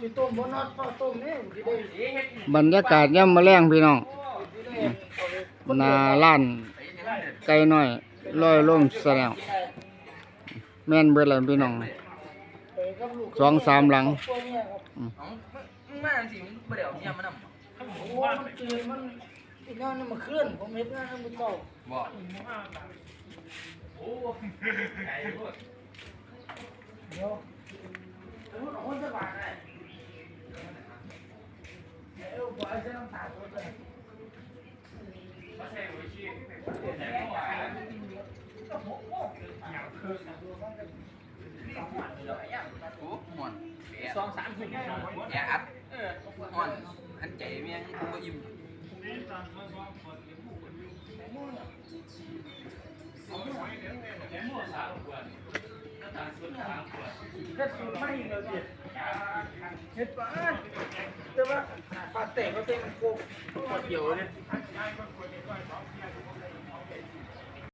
สิต้มบ่นอดพอต้มนี่สิได้บรรยากาศย่ำมาแรงพี่น้องได้เอาไปหนาล้านไก่น้อยลอยล่มแสดงแม่นเบิดแล้วพี่น้องกับลูกสองสามหลังพวกเนี้ยครับเอามึงมาสิบ่ได้เอาเมียมานำโอ้มันตื่นมันอีกงานนี่มันเคลื่อนผมเฮ็ดงานมื้อเช้าบ่เดี๋ยวเอาคนจะบาดได้ เดี๋ยวบ่เอาใส่น้ำตาลก่อนเลยโอ้ม่วนสองสามทุ่มแออัดเออม่วนอันใจเมียกูบ่อิ่มเฮ็ดสูตรใหม่แล้วดิเฮ็ดปลาแต่ว่า เตะก็เตะมันโคกเยอะยวเลย